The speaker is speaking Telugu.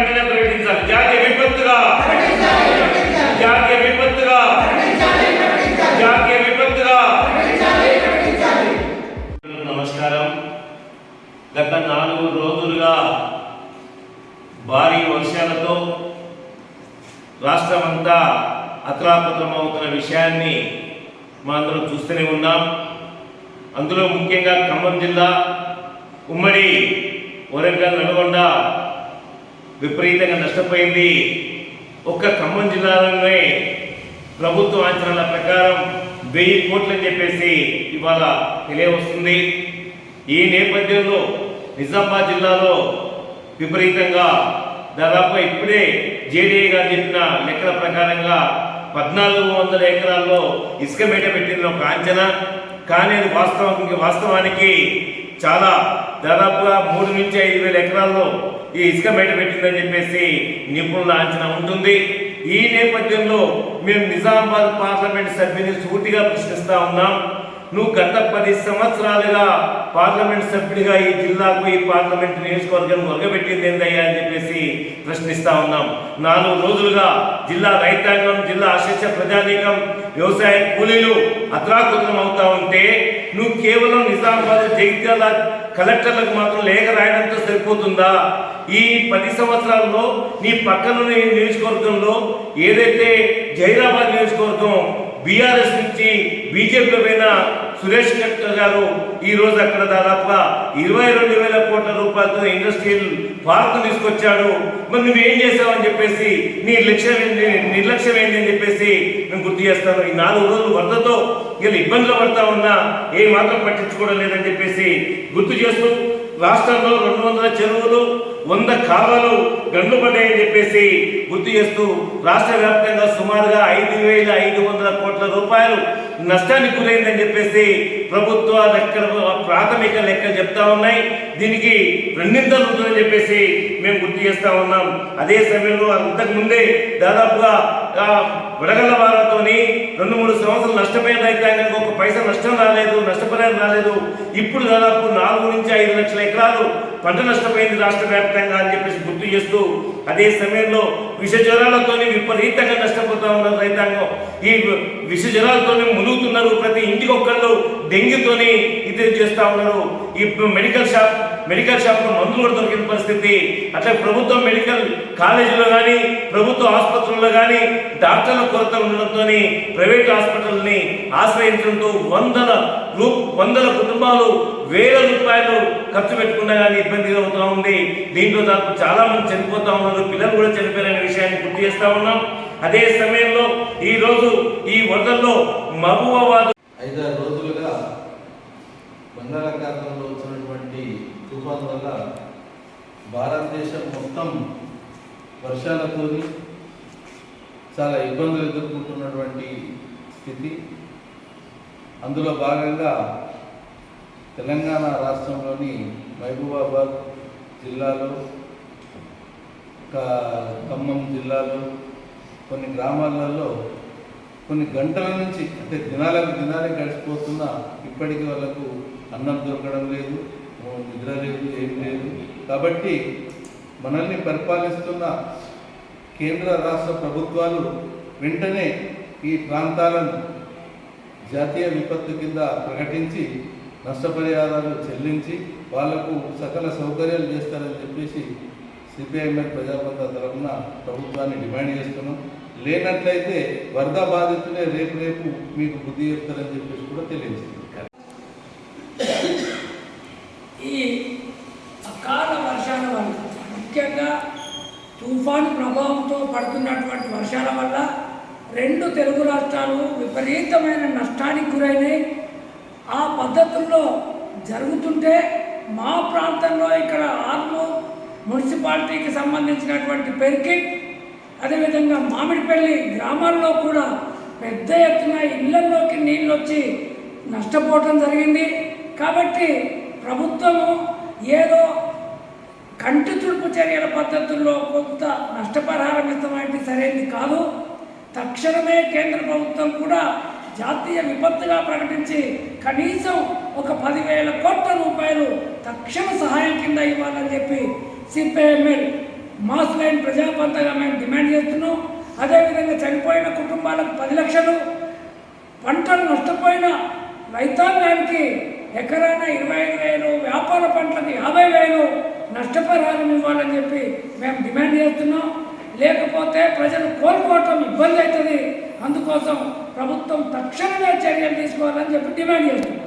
వెంటనే ప్రకటించాలి. జాతీయ విపత్తుగా. జాతీయ విపత్తుగా. జాతీయ విపత్తుగా. నమస్కారం. గత నాలుగు రోజులుగా భారీ వర్షాలతో రాష్ట్రమంతా అతలాకుతలమవుతున్న విషయాన్ని మనందరం చూస్తూనే ఉన్నాం. అందులో ముఖ్యంగా ఖమ్మం జిల్లా ఉమ్మడి వరంగల్ నల్గొండ విపరీతంగా నష్టపోయింది. ఒక్క ఖమ్మం జిల్లాలోనే ప్రభుత్వ అంచనాల ప్రకారం వెయ్యి కోట్లు అని చెప్పేసి ఇవాళ తెలియవస్తుంది. ఈ నేపథ్యంలో నిజామాబాద్ జిల్లాలో విపరీతంగా దాదాపు ఇప్పుడే జేడీఏ గారు చెప్పిన లెక్కల ప్రకారంగా పద్నాలుగు వందల ఎకరాల్లో ఇసుక మేట పెట్టింది ఒక అంచనా. కానీ అది వాస్తవానికి వాస్తవానికి చాలా దాదాపుగా మూడు నుంచి ఐదు వేల ఎకరాల్లో ఈ ఇసుక బయట పెట్టిందని చెప్పేసి నిపుణుల అంచనా ఉంటుంది. ఈ నేపథ్యంలో మేము నిజామాబాద్ పార్లమెంట్ సభ్యుని సూటిగా ప్రశ్నిస్తా ఉన్నాం. నువ్వు గత పది సంవత్సరాలుగా పార్లమెంట్ సభ్యుడిగా ఈ జిల్లాకు ఈ పార్లమెంట్ నియోజకవర్గం ఒరగబెట్టింది ఏందయ్యా అని చేసి ప్రశ్నిస్తా ఉన్నాం. నాలుగు రోజులుగా జిల్లా రైతాంగం జిల్లా అశిక్ష ప్రజానీకం వ్యవసాయ కూలీలు అత్రాకుతలం అవుతా ఉంటే నువ్వు కేవలం నిజామాబాద్ జగిత్యాల కలెక్టర్లకు మాత్రం లేఖ రాయడంతో సరిపోతుందా? ఈ పది సంవత్సరాల్లో నీ పక్కనున్న నియోజకవర్గంలో ఏదైతే జైరాబాద్ నియోజకవర్గం బీఆర్ఎస్ నుంచి బీజేపీలో పోయిన సురేష్ కలెక్టర్ గారు ఈరోజు అక్కడ దాదాపుగా ఇరవై రెండు వేల కోట్ల రూపాయలతో ఇండస్ట్రియల్ పార్క్ తీసుకొచ్చాడు. మరి నువ్వేం చేసావని చెప్పేసి నీ లక్ష్యం ఏంటి నిర్లక్ష్యం ఏంటి అని చెప్పేసి మేము గుర్తు చేస్తాను. ఈ నాలుగు రోజులు వరదతో వీళ్ళు ఇబ్బందులు పడతా ఉన్నా ఏ మాత్రం పట్టించుకోవడం లేదని చెప్పేసి గుర్తు చేస్తూ రాష్ట్రంలో రెండు వందల చెరువులు వంద కాలువలు గండ్లు పడ్డాయని చెప్పేసి గుర్తు చేస్తూ రాష్ట్ర వ్యాప్తంగా సుమారుగా ఐదు వేల ఐదు వందల కోట్ల రూపాయలు నష్టానికి గురైందని చెప్పేసి ప్రభుత్వ లెక్కలు ప్రాథమిక లెక్కలు చెప్తా ఉన్నాయి. దీనికి రెండింతలు ఉంటుందని చెప్పేసి మేము గుర్తు చేస్తా ఉన్నాం. అదే సమయంలో అంతకు ముందే దాదాపుగా ఆ, రెండు మూడు సంవత్సరాలు నష్టపోయిన రైతాంగానికి ఒక పైసా నష్టం రాలేదు నష్టపరిహారం రాలేదు. ఇప్పుడు దాదాపు నాలుగు నుంచి ఐదు లక్షల ఎకరాలు పంట నష్టపోయింది రాష్ట్ర వ్యాప్తంగా అని చెప్పేసి గుర్తు చేస్తూ అదే సమయంలో విష జ్వరాలతోని విపరీతంగా నష్టపోతా ఉన్నారు రైతాంగం. ఈ విష జ్వరాలతోనే మునుగుతున్నారు ప్రతి ఇంటికి ఒక్కళ్ళు డెంగ్యూతోని ఇది చేస్తా ఉన్నారు. ఈ మెడికల్ షాప్ మెడికల్ షాప్లో మందులు కూడా దొరికిన పరిస్థితి. అట్లా ప్రభుత్వ మెడికల్ కాలేజీలో కానీ ప్రభుత్వ ఆసుపత్రుల్లో కానీ డాక్టర్ల కొరత ఉండడంతో ప్రైవేట్ హాస్పిటల్ని ఆశ్రయించడంతో వందల రూ- వందల కుటుంబాలు వేల రూపాయలు ఖర్చు పెట్టుకున్నా కానీ ఇబ్బంది అవుతా ఉంది. దీంట్లో దాదాపు చాలా మంది చనిపోతా ఉన్నారు. పిల్లలు కూడా చనిపోయిన విషయాన్ని గుర్తు చేస్తా ఉన్నాం. అదే సమయంలో ఈ రోజు ఈ వరదల్లో మహబూబాబాద్ ఐదారు బంగాళాఖాతంలో వచ్చినటువంటి తుఫాన్ వల్ల భారతదేశం మొత్తం వర్షాలతో చాలా ఇబ్బందులు ఎదుర్కొంటున్నటువంటి స్థితి. అందులో భాగంగా తెలంగాణ రాష్ట్రంలోని మహబూబాబాద్ జిల్లాలో ఖమ్మం జిల్లాలో కొన్ని గ్రామాలలో కొన్ని గంటల నుంచి అంటే దినాలకు దినాలే గడిచిపోతున్నా ఇప్పటికీ వాళ్ళకు అన్నం దొరకడం లేదు నిద్ర లేదు ఏం లేదు. కాబట్టి మనల్ని పరిపాలిస్తున్న కేంద్ర రాష్ట్ర ప్రభుత్వాలు వెంటనే ఈ ప్రాంతాలను జాతీయ విపత్తు కింద ప్రకటించి నష్టపరిహారాలు చెల్లించి వాళ్ళకు సకల సౌకర్యాలు చేస్తారని చెప్పేసి సిపిఐఎంఎల్ ప్రజాపంత తరఫున ప్రభుత్వాన్ని డిమాండ్ చేస్తున్నాం. లేనట్లయితే వరద బాధితులే రేపు రేపు మీకు బుద్ధి చెప్తారని చెప్పేసి కూడా తెలియజేస్తుంది ఈ అకాల వర్షాల వల్ల ముఖ్యంగా తుఫాను ప్రభావంతో పడుతున్నటువంటి వర్షాల వల్ల రెండు తెలుగు రాష్ట్రాలు విపరీతమైన నష్టానికి గురైనాయి. ఆ పద్ధతుల్లో జరుగుతుంటే మా ప్రాంతంలో ఇక్కడ ఆర్మూర్ మున్సిపాలిటీకి సంబంధించినటువంటి పెరికిట్ అదేవిధంగా మామిడిపల్లి గ్రామాల్లో కూడా పెద్ద ఎత్తున ఇళ్ళలోకి నీళ్ళు వచ్చి నష్టపోవటం జరిగింది. కాబట్టి ప్రభుత్వము ఏదో కంటి తుడుపు చర్యల పద్ధతుల్లో కొంత నష్టపరిహారం ఇస్తామంటే సరైనది కాదు. తక్షణమే కేంద్ర ప్రభుత్వం కూడా జాతీయ విపత్తుగా ప్రకటించి కనీసం ఒక పదివేల కోట్ల రూపాయలు తక్షణ సహాయం కింద ఇవ్వాలని చెప్పి సిపిఐఎంఎల్ మాస్ లైన్ ప్రజాపంతగా మేము డిమాండ్ చేస్తున్నాం. అదేవిధంగా చనిపోయిన కుటుంబాలకు పది లక్షలు పంటలు నష్టపోయిన రైతాంగానికి ఎకరాన ఇరవై ఐదు వేలు వ్యాపార పంటలకు యాభై వేలు నష్టపరిహారం ఇవ్వాలని చెప్పి మేము డిమాండ్ చేస్తున్నాం. లేకపోతే ప్రజలు కోల్పోవటం ఇబ్బంది అవుతుంది. అందుకోసం ప్రభుత్వం తక్షణమే చర్యలు తీసుకోవాలని చెప్పి డిమాండ్ చేస్తున్నాం.